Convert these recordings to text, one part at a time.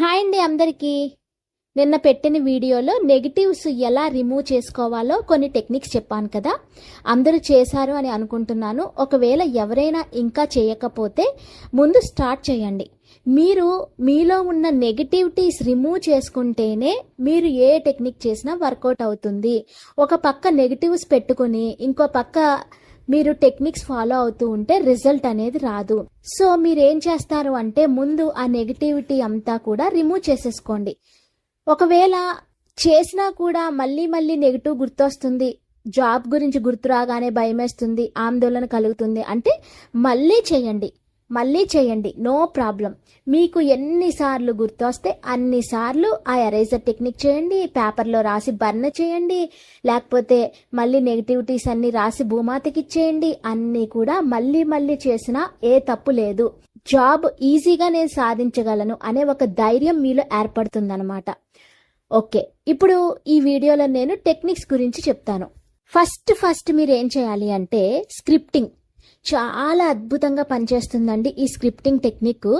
Hi అండి అందరికీ. నిన్న పెట్టిన వీడియోలో నెగిటివ్స్ ఎలా రిమూవ్ చేసుకోవాలో కొన్ని టెక్నిక్స్ చెప్పాను కదా. అందరూ చేశారు అని అనుకుంటున్నాను. ఒకవేళ ఎవరైనా ఇంకా చేయకపోతే ముందు స్టార్ట్ చేయండి. మీరు మీలో ఉన్న నెగిటివిటీస్ రిమూవ్ చేసుకుంటేనే మీరు ఏ టెక్నిక్ చేసినా వర్కౌట్ అవుతుంది. ఒక పక్క నెగిటివ్స్ పెట్టుకుని ఇంకో పక్క మీరు టెక్నిక్స్ ఫాలో అవుతూ ఉంటే రిజల్ట్ అనేది రాదు. సో మీరు ఏం చేస్తారు అంటే ముందు ఆ నెగిటివిటీ అంతా కూడా రిమూవ్ చేసేసుకోండి. ఒకవేళ చేసినా కూడా మళ్ళీ మళ్ళీ నెగిటివ్ గుర్తొస్తుంది జాబ్ గురించి గుర్తు రాగానే భయమేస్తుంది ఆందోళన కలుగుతుంది అంటే మళ్ళీ చేయండి. మళ్ళీ చేయండి. No problem. మీకు ఎన్నిసార్లు గుర్తొస్తే అన్నిసార్లు ఆ ఎరేజర్ టెక్నిక్ చేయండి పేపర్లో రాసి బర్న్ చేయండి లేకపోతే మళ్ళీ నెగిటివిటీస్ అన్ని రాసి భూమాతకి ఇచ్చేయండి. అన్నీ కూడా మళ్ళీ మళ్ళీ చేసినా ఏ తప్పు లేదు. జాబ్ ఈజీగా నేను సాధించగలను అనే ఒక ధైర్యం మీలో ఏర్పడుతుందన్నమాట. ఓకే. ఇప్పుడు ఈ వీడియోలో నేను టెక్నిక్స్ గురించి చెప్తాను. ఫస్ట్ ఫస్ట్ మీరు ఏం చేయాలి అంటే స్క్రిప్టింగ్. చాలా అద్భుతంగా పనిచేస్తుందండి ఈ స్క్రిప్టింగ్ టెక్నిక్.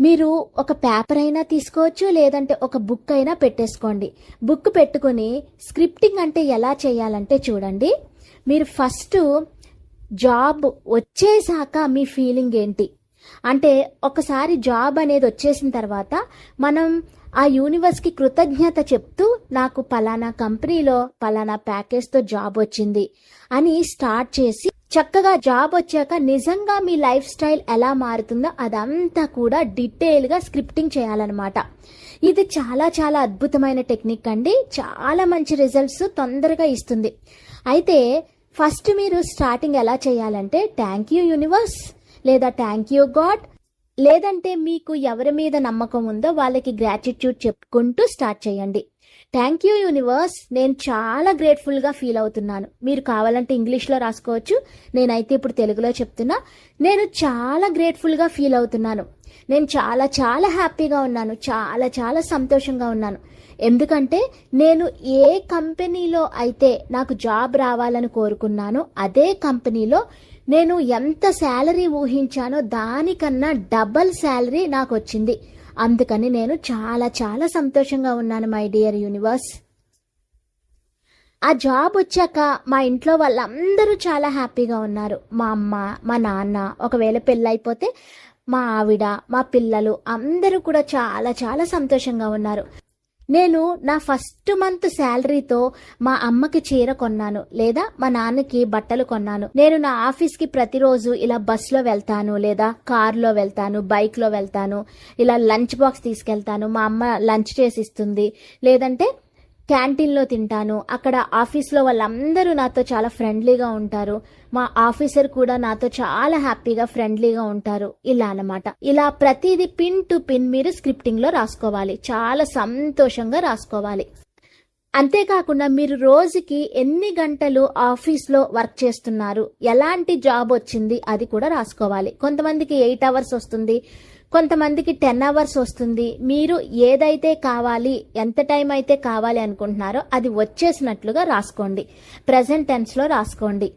మీరు ఒక పేపర్ అయినా తీసుకోవచ్చు లేదంటే ఒక బుక్ అయినా పెట్టేసుకోండి. బుక్ పెట్టుకొని స్క్రిప్టింగ్ అంటే ఎలా చేయాలంటే చూడండి. మీరు ఫస్ట్ జాబ్ వచ్చేసాక మీ ఫీలింగ్ ఏంటి? అంటే ఒకసారి జాబ్ అనేది వచ్చేసిన తర్వాత మనం ఆ యూనివర్స్కి కృతజ్ఞత చెప్తూ నాకు పలానా కంపెనీలో పలానా ప్యాకేజ్తో జాబ్ వచ్చింది అని స్టార్ట్ చేసి చక్కగా జాబ్ వచ్చాక నిజంగా మీ లైఫ్ స్టైల్ ఎలా మారుతుందో అదంతా కూడా డీటెయిల్గా స్క్రిప్టింగ్ చేయాలన్నమాట. ఇది చాలా చాలా అద్భుతమైన టెక్నిక్ అండి. చాలా మంచి రిజల్ట్స్ తొందరగా ఇస్తుంది. అయితే ఫస్ట్ మీరు స్టార్టింగ్ ఎలా చేయాలంటే థ్యాంక్ యూ యూనివర్స్ లేదా థ్యాంక్ యూ గాడ్ లేదంటే మీకు ఎవరి మీద నమ్మకం ఉందో వాళ్ళకి గ్రాటిట్యూడ్ చెప్పుకుంటూ స్టార్ట్ చేయండి. థ్యాంక్ యూ యూనివర్స్ నేను చాలా గ్రేట్ఫుల్గా ఫీల్ అవుతున్నాను. మీరు కావాలంటే ఇంగ్లీష్లో రాసుకోవచ్చు. నేనైతే ఇప్పుడు తెలుగులో చెప్తున్నా. నేను చాలా గ్రేట్ఫుల్గా ఫీల్ అవుతున్నాను. నేను చాలా చాలా హ్యాపీగా ఉన్నాను. చాలా చాలా సంతోషంగా ఉన్నాను. ఎందుకంటే నేను ఏ కంపెనీలో అయితే నాకు జాబ్ రావాలని కోరుకున్నానో అదే కంపెనీలో నేను ఎంత శాలరీ ఊహించానో దానికన్నా డబల్ శాలరీ నాకు వచ్చింది అందుకని నేను చాలా చాలా సంతోషంగా ఉన్నాను మై డియర్ యూనివర్స్ ఆ జాబ్ వచ్చాక మా ఇంట్లో వాళ్ళందరూ చాలా హ్యాపీగా ఉన్నారు. మా అమ్మ మా నాన్న ఒకవేళ పెళ్ళైపోతే మా ఆవిడ మా పిల్లలు అందరూ కూడా చాలా చాలా సంతోషంగా ఉన్నారు. నేను నా ఫస్ట్ మంత్ శాలరీతో మా అమ్మకి చీర కొన్నాను లేదా మా నాన్నకి బట్టలు కొన్నాను. నేను నా ఆఫీస్కి ప్రతిరోజు ఇలా బస్సులో వెళ్తాను లేదా కార్లో వెళ్తాను బైక్లో వెళ్తాను ఇలా లంచ్ బాక్స్ తీసుకెళ్తాను. మా అమ్మ లంచ్ చేసి ఇస్తుంది. లేదంటే క్యాంటీన్లో తింటాను. అక్కడ ఆఫీస్లో వాళ్ళందరూ నాతో చాలా ఫ్రెండ్లీగా ఉంటారు. మా ఆఫీసర్ కూడా నాతో చాలా హ్యాపీగా ఫ్రెండ్లీగా ఉంటారు. ఇలా అన్నమాట. ఇలా ప్రతిదీ పిన్ టు పిన్ మీరు స్క్రిప్టింగ్లో రాసుకోవాలి. చాలా సంతోషంగా రాసుకోవాలి. అంతేకాకుండా మీరు రోజుకి ఎన్ని గంటలు ఆఫీస్లో వర్క్ చేస్తున్నారు? ఎలాంటి జాబ్ వచ్చింది? అది కూడా రాసుకోవాలి. కొంతమందికి ఎయిట్ అవర్స్ వస్తుంది. కొంతమందికి టెన్ అవర్స్ వస్తుంది. మీరు ఏదైతే కావాలి ఎంత టైం అయితే కావాలి అనుకుంటున్నారో అది వచ్చేసినట్లుగా రాసుకోండి. ప్రజెంట్ టెన్స్లో రాసుకోండి.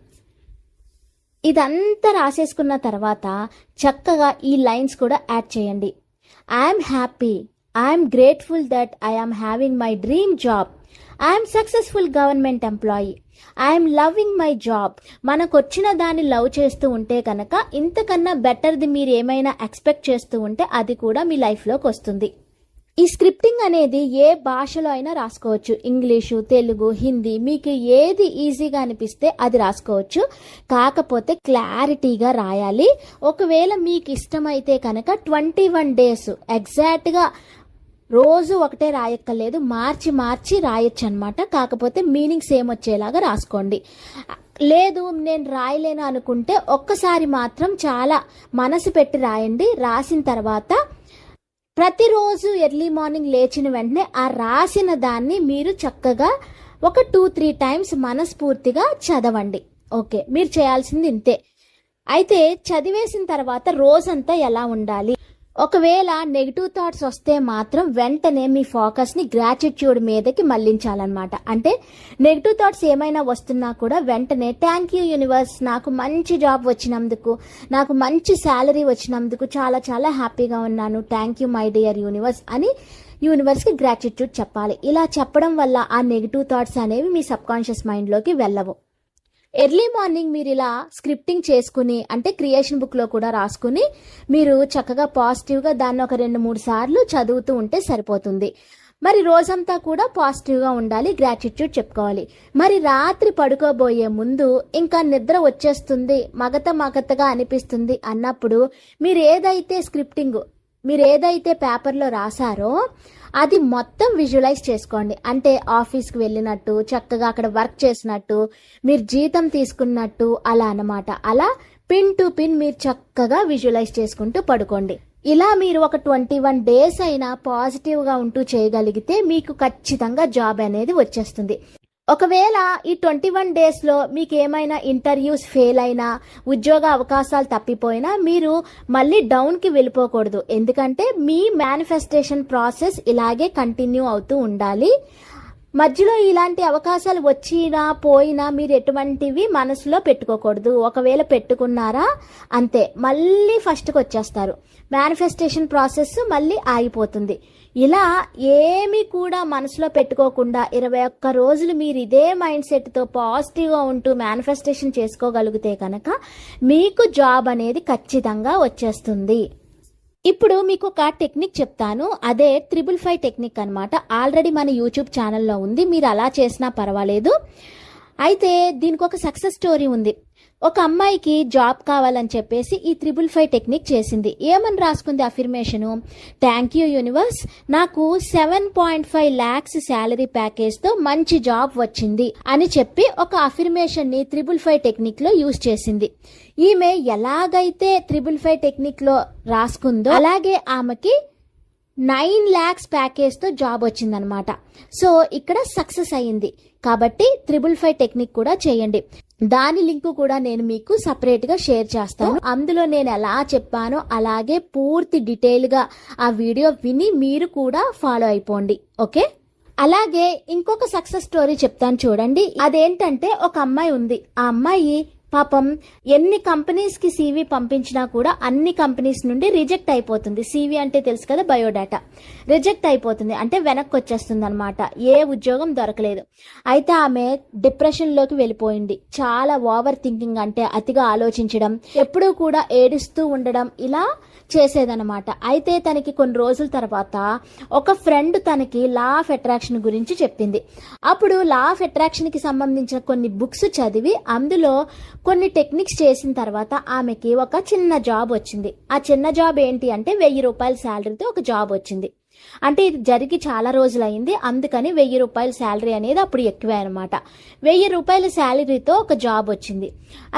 ఇదంతా రాసేసుకున్న తర్వాత చక్కగా ఈ లైన్స్ కూడా యాడ్ చేయండి. I'm happy I'm grateful that I'm having my dream job I'm successful government employee I'm loving my job మనకు వచ్చిన దాన్ని లవ్ చేస్తూ ఉంటే కనుక ఇంతకన్నా బెటర్ది మీరు ఏమైనా ఎక్స్పెక్ట్ చేస్తూ ఉంటే అది కూడా మీ లైఫ్లోకి వస్తుంది. ఈ స్క్రిప్టింగ్ అనేది ఏ భాషలో అయినా రాసుకోవచ్చు. ఇంగ్లీషు తెలుగు హిందీ మీకు ఏది ఈజీగా అనిపిస్తే అది రాసుకోవచ్చు. కాకపోతే క్లారిటీగా రాయాలి. ఒకవేళ మీకు ఇష్టమైతే కనుక ట్వంటీ వన్ డేస్ ఎగ్జాక్ట్గా రోజు ఒకటే రాయక్కర్లేదు మార్చి మార్చి రాయొచ్చు అనమాట కాకపోతే మీనింగ్ సేమ్ వచ్చేలాగా రాసుకోండి. లేదు నేను రాయలేను అనుకుంటే ఒక్కసారి మాత్రం చాలా మనసు పెట్టి రాయండి. రాసిన తర్వాత ప్రతిరోజు ఎర్లీ మార్నింగ్ లేచిన వెంటనే ఆ రాసిన దాన్ని మీరు చక్కగా ఒక టూ త్రీ టైమ్స్ మనస్ఫూర్తిగా చదవండి. ఓకే మీరు చేయాల్సింది ఇంతే. అయితే చదివేసిన తర్వాత రోజంతా ఎలా ఉండాలి? ఒకవేళ నెగిటివ్ థాట్స్ వస్తే మాత్రం వెంటనే మీ ఫోకస్ని గ్రాటిట్యూడ్ మీదకి మళ్ళించాలన్నమాట అంటే నెగిటివ్ థాట్స్ ఏమైనా వస్తున్నా కూడా వెంటనే థ్యాంక్ యూ యూనివర్స్ నాకు మంచి జాబ్ వచ్చినందుకు నాకు మంచి శాలరీ వచ్చినందుకు చాలా చాలా హ్యాపీగా ఉన్నాను. Thank you my dear universe అని యూనివర్స్కి గ్రాటిట్యూడ్ చెప్పాలి. ఇలా చెప్పడం వల్ల ఆ నెగిటివ్ థాట్స్ అనేవి మీ సబ్కాన్షియస్ మైండ్లోకి వెళ్ళవు. ఎర్లీ మార్నింగ్ మీరు ఇలా స్క్రిప్టింగ్ చేసుకుని అంటే క్రియేషన్ బుక్లో కూడా రాసుకుని మీరు చక్కగా పాజిటివ్గా దాన్ని ఒక రెండు మూడు సార్లు చదువుతూ ఉంటే సరిపోతుంది. మరి రోజంతా కూడా పాజిటివ్గా ఉండాలి గ్రాటిట్యూడ్ చెప్పుకోవాలి. మరి రాత్రి పడుకోబోయే ముందు ఇంకా నిద్ర వచ్చేస్తుంది మగత మగతగా అనిపిస్తుంది అన్నప్పుడు మీరు ఏదైతే స్క్రిప్టింగ్ మీరు ఏదైతే పేపర్లో రాశారో అది మొత్తం విజువలైజ్ చేసుకోండి. అంటే ఆఫీస్కి వెళ్ళినట్టు చక్కగా అక్కడ వర్క్ చేసినట్టు మీరు జీతం తీసుకున్నట్టు అలా అన్నమాట. అలా పిన్ టు పిన్ మీరు చక్కగా విజువలైజ్ చేసుకుంటూ పడుకోండి. ఇలా మీరు ఒక ట్వంటీ వన్ డేస్ అయినా పాజిటివ్గా ఉంటూ చేయగలిగితే మీకు ఖచ్చితంగా జాబ్ అనేది వచ్చేస్తుంది. ఒకవేళ ఈ ట్వంటీ వన్ డేస్లో మీకు ఏమైనా ఇంటర్వ్యూస్ ఫెయిల్ అయినా ఉద్యోగ అవకాశాలు తప్పిపోయినా మీరు మళ్ళీ డౌన్కి వెళ్ళిపోకూడదు. ఎందుకంటే మీ మేనిఫెస్టేషన్ ప్రాసెస్ ఇలాగే కంటిన్యూ అవుతూ ఉండాలి. మధ్యలో ఇలాంటి అవకాశాలు వచ్చినా పోయినా మీరు ఎటువంటివి మనసులో పెట్టుకోకూడదు. ఒకవేళ పెట్టుకున్నారా అంతే. మళ్ళీ ఫస్ట్కి వచ్చేస్తారు. మేనిఫెస్టేషన్ ప్రాసెస్ మళ్ళీ ఆగిపోతుంది. ఇలా ఏమి కూడా మనసులో పెట్టుకోకుండా ఇరవై ఒక్క రోజులు మీరు ఇదే మైండ్ సెట్తో పాజిటివ్గా ఉంటూ మేనిఫెస్టేషన్ చేసుకోగలిగితే కనుక మీకు జాబ్ అనేది ఖచ్చితంగా వచ్చేస్తుంది. ఇప్పుడు మీకు ఒక టెక్నిక్ చెప్తాను. అదే త్రిబుల్ ఫైవ్ టెక్నిక్ అనమాట ఆల్రెడీ మన యూట్యూబ్ ఛానల్లో ఉంది. మీరు అలా చేసినా పర్వాలేదు. అయితే దీనికి ఒక సక్సెస్ స్టోరీ ఉంది. ఒక అమ్మాయికి జాబ్ కావాలని చెప్పేసి ఈ త్రిబుల్ ఫైవ్ టెక్నిక్ చేసింది. ఏమని రాసుకుంది అఫిర్మేషను థ్యాంక్ యూ యూనివర్స్ నాకు seven point five lakhs salary ప్యాకేజ్తో మంచి జాబ్ వచ్చింది అని చెప్పి ఒక అఫిర్మేషన్ని త్రిబుల్ ఫైవ్ టెక్నిక్లో యూజ్ చేసింది. ఈమె ఎలాగైతే త్రిబుల్ ఫైవ్ టెక్నిక్లో రాసుకుందో అలాగే ఆమెకి నైన్ ల్యాక్స్ ప్యాకేజ్తో జాబ్ వచ్చిందనమాట. సో ఇక్కడ సక్సెస్ అయ్యింది. కాబట్టి త్రిబుల్ ఫైవ్ టెక్నిక్ కూడా చేయండి. దాని లింక్ కూడా నేను మీకు సపరేట్గా షేర్ చేస్తాను. అందులో నేను ఎలా చెప్పానో అలాగే పూర్తి డీటెయిల్గా ఆ వీడియో విని మీరు కూడా ఫాలో అయిపోండి. ఓకే? అలాగే ఇంకొక సక్సెస్ స్టోరీ చెప్తాను చూడండి. అదేంటంటే ఒక అమ్మాయి ఉంది. ఆ అమ్మాయి పాపం ఎన్ని కంపెనీస్కి సీవీ పంపించినా కూడా అన్ని కంపెనీస్ నుండి రిజెక్ట్ అయిపోతుంది. సీవీ అంటే తెలుసు కదా బయోడేటా రిజెక్ట్ అయిపోతుంది. అంటే వెనక్కి వచ్చేస్తుంది అనమాట ఏ ఉద్యోగం దొరకలేదు. అయితే ఆమె డిప్రెషన్లోకి వెళ్ళిపోయింది. చాలా ఓవర్ థింకింగ్ అంటే అతిగా ఆలోచించడం ఎప్పుడూ కూడా ఏడుస్తూ ఉండడం ఇలా చేసేదనమాట అయితే తనకి కొన్ని రోజుల తర్వాత ఒక ఫ్రెండ్ తనకి లా ఆఫ్ అట్రాక్షన్ గురించి చెప్పింది. అప్పుడు లా ఆఫ్ అట్రాక్షన్కి సంబంధించిన కొన్ని బుక్స్ చదివి అందులో కొన్ని టెక్నిక్స్ చేసిన తర్వాత ఆమెకి ఒక చిన్న జాబ్ వచ్చింది. ఆ చిన్న జాబ్ ఏంటి అంటే వెయ్యి రూపాయల శాలరీతో ఒక జాబ్ వచ్చింది. అంటే ఇది జరిగి చాలా రోజులైంది. అందుకని వెయ్యి రూపాయల శాలరీ అనేది అప్పుడు ఎక్కువే అనమాట వెయ్యి రూపాయల శాలరీతో ఒక జాబ్ వచ్చింది.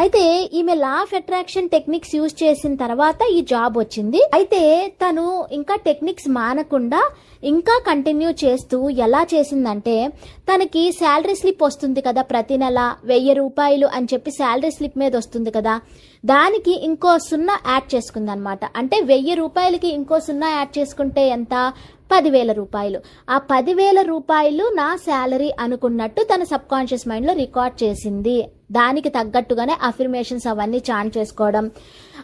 అయితే ఈమె law of attraction techniques use చేసిన తర్వాత ఈ జాబ్ వచ్చింది. అయితే తను ఇంకా టెక్నిక్స్ మానకుండా ఇంకా కంటిన్యూ చేస్తూ ఎలా చేసిందంటే తనకి శాలరీ స్లిప్ వస్తుంది కదా ప్రతి నెల వెయ్యి రూపాయలు అని చెప్పి శాలరీ స్లిప్ మీద వస్తుంది కదా దానికి ఇంకో సున్నా యాడ్ చేసుకుంది అనమాట అంటే వెయ్యి రూపాయలకి ఇంకో సున్నా యాడ్ చేసుకుంటే ఎంత? పదివేల రూపాయలు. ఆ పదివేల రూపాయలు నా శాలరీ అనుకున్నట్టు తన సబ్ కాన్షియస్ మైండ్లో రికార్డ్ చేసింది. దానికి తగ్గట్టుగానే అఫర్మేషన్స్ అవన్నీ చాన్ చేసుకోవడం.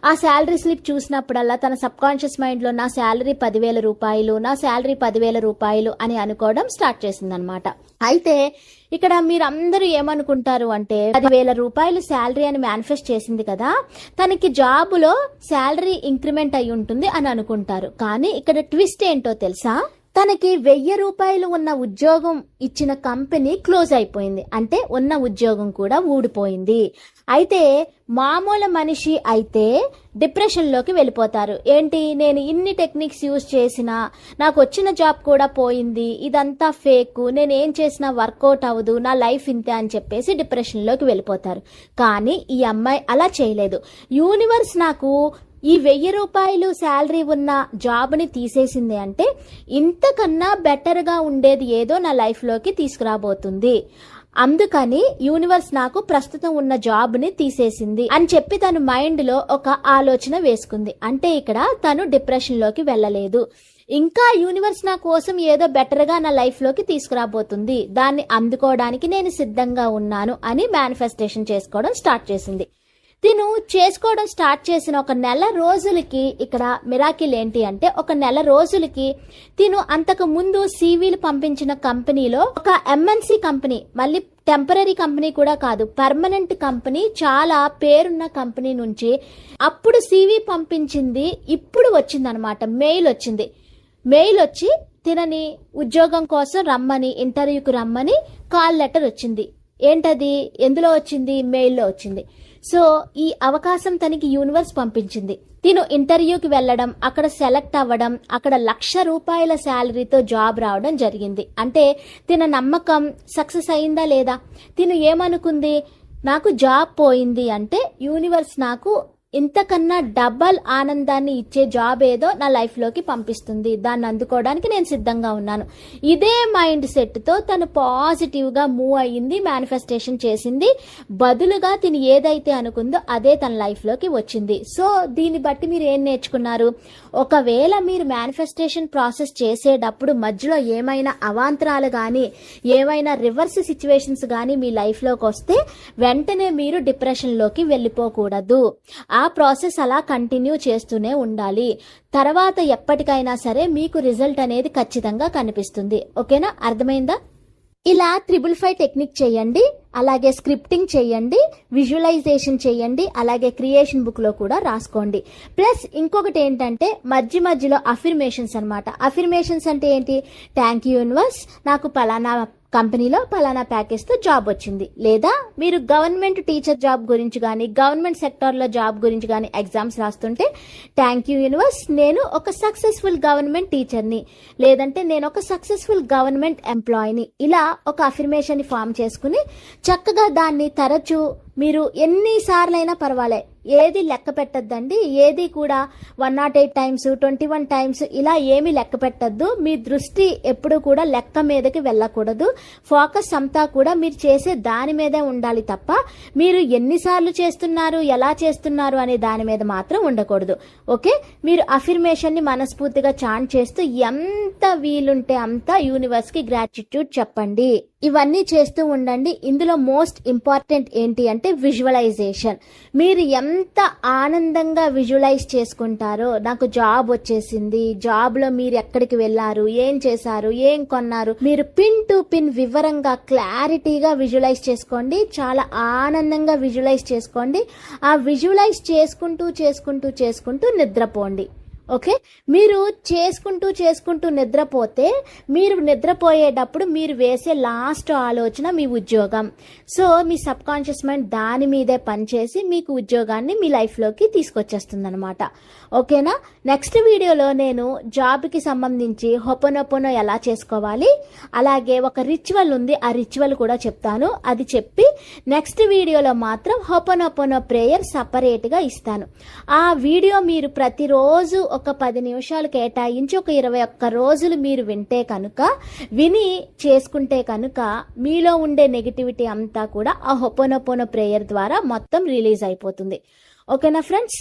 ఆ శాలరీ స్లిప్ చూసినప్పుడల్లా తన సబ్ కాన్షియస్ మైండ్లో నా శాలరీ పదివేల రూపాయలు నా శాలరీ పదివేల రూపాయలు అని అనుకోవడం స్టార్ట్ చేసిందనమాట. అయితే ఇక్కడ మీరు అందరూ ఏమనుకుంటారు అంటే పదివేల రూపాయలు శాలరీ అని మేనిఫెస్ట్ చేసింది కదా తనకి జాబులో శాలరీ ఇంక్రిమెంట్ అయి ఉంటుంది అని అనుకుంటారు. కానీ ఇక్కడ ట్విస్ట్ ఏంటో తెలుసా? తనకి వెయ్యి రూపాయలు ఉన్న ఉద్యోగం ఇచ్చిన కంపెనీ క్లోజ్ అయిపోయింది. అంటే ఉన్న ఉద్యోగం కూడా ఊడిపోయింది. అయితే మామూలు మనిషి అయితే డిప్రెషన్లోకి వెళ్ళిపోతారు. ఏంటి? నేను ఇన్ని టెక్నిక్స్ యూజ్ చేసినా నాకు వచ్చిన జాబ్ కూడా పోయింది ఇదంతా ఫేక్ నేను ఏం చేసినా వర్కౌట్ అవ్వదు నా లైఫ్ ఇంతే అని చెప్పేసి డిప్రెషన్లోకి వెళ్ళిపోతారు. కానీ ఈ అమ్మాయి అలా చేయలేదు. యూనివర్స్ నాకు ఈ వెయ్యి రూపాయలు శాలరీ ఉన్న జాబ్ని తీసేసింది అంటే ఇంతకన్నా బెటర్గా ఉండేది ఏదో నా లైఫ్లోకి తీసుకురాబోతుంది. అందుకని యూనివర్స్ నాకు ప్రస్తుతం ఉన్న జాబ్ని తీసేసింది అని చెప్పి తను మైండ్లో ఒక ఆలోచన వేసుకుంది. అంటే ఇక్కడ తను డిప్రెషన్లోకి వెళ్ళలేదు. ఇంకా యూనివర్స్ నా కోసం ఏదో బెటర్గా నా లైఫ్లోకి తీసుకురాబోతుంది. దాన్ని అందుకోవడానికి నేను సిద్ధంగా ఉన్నాను అని మేనిఫెస్టేషన్ చేసుకోవడం స్టార్ట్ చేసింది. తిను చేసుకోవడం స్టార్ట్ చేసిన ఒక నెల రోజులకి ఇక్కడ మిరాకిల్ ఏంటి అంటే ఒక నెల రోజులకి తిను అంతకు ముందు సీవీలు పంపించిన కంపెనీలో ఒక ఎంఎన్సి కంపెనీ మళ్ళీ టెంపరీ కంపెనీ కూడా కాదు పర్మనెంట్ కంపెనీ చాలా పేరున్న కంపెనీ నుంచి అప్పుడు సీవీ పంపించింది ఇప్పుడు వచ్చిందనమాట మెయిల్ వచ్చింది. మెయిల్ వచ్చి తినని ఉద్యోగం కోసం రమ్మని ఇంటర్వ్యూకి రమ్మని కాల్ లెటర్ వచ్చింది. ఏంటది? ఎందులో వచ్చింది? మెయిల్లో వచ్చింది. సో ఈ అవకాశం తనకి యూనివర్స్ పంపించింది. తిను ఇంటర్వ్యూకి వెళ్ళడం అక్కడ సెలెక్ట్ అవ్వడం అక్కడ లక్ష రూపాయల శాలరీతో జాబ్ రావడం జరిగింది. అంటే తిన నమ్మకం సక్సెస్ అయిందా లేదా? తిను ఏమనుకుంది? నాకు జాబ్ పోయింది అంటే యూనివర్స్ నాకు ఇంతకన్నా డబల్ ఆనందాన్ని ఇచ్చే జాబ్ ఏదో నా లైఫ్లోకి పంపిస్తుంది. దాన్ని అందుకోవడానికి నేను సిద్ధంగా ఉన్నాను. ఇదే మైండ్ సెట్తో తను పాజిటివ్గా మూవ్ అయ్యింది మేనిఫెస్టేషన్ చేసింది. బదులుగా తిని ఏదైతే అనుకుందో అదే తన లైఫ్లోకి వచ్చింది. సో దీన్ని బట్టి మీరు ఏం నేర్చుకున్నారు? ఒకవేళ మీరు మేనిఫెస్టేషన్ ప్రాసెస్ చేసేటప్పుడు మధ్యలో ఏమైనా అవాంతరాలు కానీ ఏమైనా రివర్స్ సిచ్యువేషన్స్ కానీ మీ లైఫ్లోకి వస్తే వెంటనే మీరు డిప్రెషన్లోకి వెళ్ళిపోకూడదు. ఆ ప్రాసెస్ అలా కంటిన్యూ చేస్తూనే ఉండాలి. తర్వాత ఎప్పటికైనా సరే మీకు రిజల్ట్ అనేది ఖచ్చితంగా కనిపిస్తుంది. ఓకేనా? అర్థమైందా? ఇలా త్రిబుల్ ఫైవ్ టెక్నిక్ చేయండి అలాగే స్క్రిప్టింగ్ చేయండి విజువలైజేషన్ చేయండి అలాగే క్రియేషన్ బుక్లో కూడా రాసుకోండి. ప్లస్ ఇంకొకటి ఏంటంటే మధ్య మధ్యలో అఫిర్మేషన్స్ అనమాట అఫిర్మేషన్స్ అంటే ఏంటి? థ్యాంక్ యూ యూనివర్స్ నాకు పలానా కంపెనీలో పలానా ప్యాకేజ్తో జాబ్ వచ్చింది. లేదా మీరు గవర్నమెంట్ టీచర్ జాబ్ గురించి కానీ గవర్నమెంట్ సెక్టార్లో జాబ్ గురించి కానీ ఎగ్జామ్స్ రాస్తుంటే థ్యాంక్ యూ యూనివర్స్ నేను ఒక సక్సెస్ఫుల్ గవర్నమెంట్ టీచర్ని. లేదంటే నేను ఒక సక్సెస్ఫుల్ గవర్నమెంట్ ఎంప్లాయీని. ఇలా ఒక అఫర్మేషన్ ఫామ్ చేసుకుని చక్కగా దాన్ని తరచూ మీరు ఎన్నిసార్లైనా పర్వాలే. ఏది లెక్క పెట్టద్దండి ఏది కూడా one nought eight times twenty one times ఇలా ఏమి లెక్క పెట్టద్దు. మీ దృష్టి ఎప్పుడు కూడా లెక్క మీదకి వెళ్ళకూడదు. ఫోకస్ అంతా కూడా మీరు చేసే దాని మీదే ఉండాలి తప్ప మీరు ఎన్నిసార్లు చేస్తున్నారు ఎలా చేస్తున్నారు అనే దాని మీద మాత్రం ఉండకూడదు. ఓకే? మీరు అఫిర్మేషన్ని మనస్ఫూర్తిగా చాంట్ చేస్తూ ఎంత వీలుంటే అంత యూనివర్స్కి గ్రాటిట్యూడ్ చెప్పండి. ఇవన్నీ చేస్తూ ఉండండి. ఇందులో మోస్ట్ ఇంపార్టెంట్ ఏంటి అంటే విజువలైజేషన్ మీరు ఎంత ఆనందంగా విజువలైజ్ చేసుకుంటారో నాకు జాబ్ వచ్చేసింది జాబ్లో మీరు ఎక్కడికి వెళ్ళారు ఏం చేశారు ఏం కొన్నారు మీరు పిన్ టు పిన్ వివరంగా క్లారిటీగా విజువలైజ్ చేసుకోండి. చాలా ఆనందంగా విజువలైజ్ చేసుకోండి. ఆ విజువలైజ్ చేసుకుంటూ చేసుకుంటూ చేసుకుంటూ నిద్రపోండి. ఓకే? మీరు చేసుకుంటూ చేసుకుంటూ నిద్రపోతే మీరు నిద్రపోయేటప్పుడు మీరు వేసే లాస్ట్ ఆలోచన మీ ఉద్యోగం. సో మీ సబ్ కాన్షియస్ మైండ్ దాని మీదే పనిచేసి మీకు ఉద్యోగాన్ని మీ లైఫ్లోకి తీసుకొచ్చేస్తుందనమాట ఓకేనా? నెక్స్ట్ వీడియోలో నేను జాబ్కి సంబంధించి హొపనొపనో ఎలా చేసుకోవాలి అలాగే ఒక రిచువల్ ఉంది ఆ రిచువల్ కూడా చెప్తాను. అది చెప్పి నెక్స్ట్ వీడియోలో మాత్రం హొపనొపనో ప్రేయర్ సపరేట్గా ఇస్తాను. ఆ వీడియో మీరు ప్రతిరోజు ఒక పది నిమిషాలు కేటాయించి ఒక ఇరవై ఒక్క రోజులు మీరు వింటే కనుక విని చేసుకుంటే కనుక మీలో ఉండే నెగిటివిటీ అంతా కూడా ఆ హొపోనొపోనో ప్రేయర్ ద్వారా మొత్తం రిలీజ్ అయిపోతుంది. ఓకేనా ఫ్రెండ్స్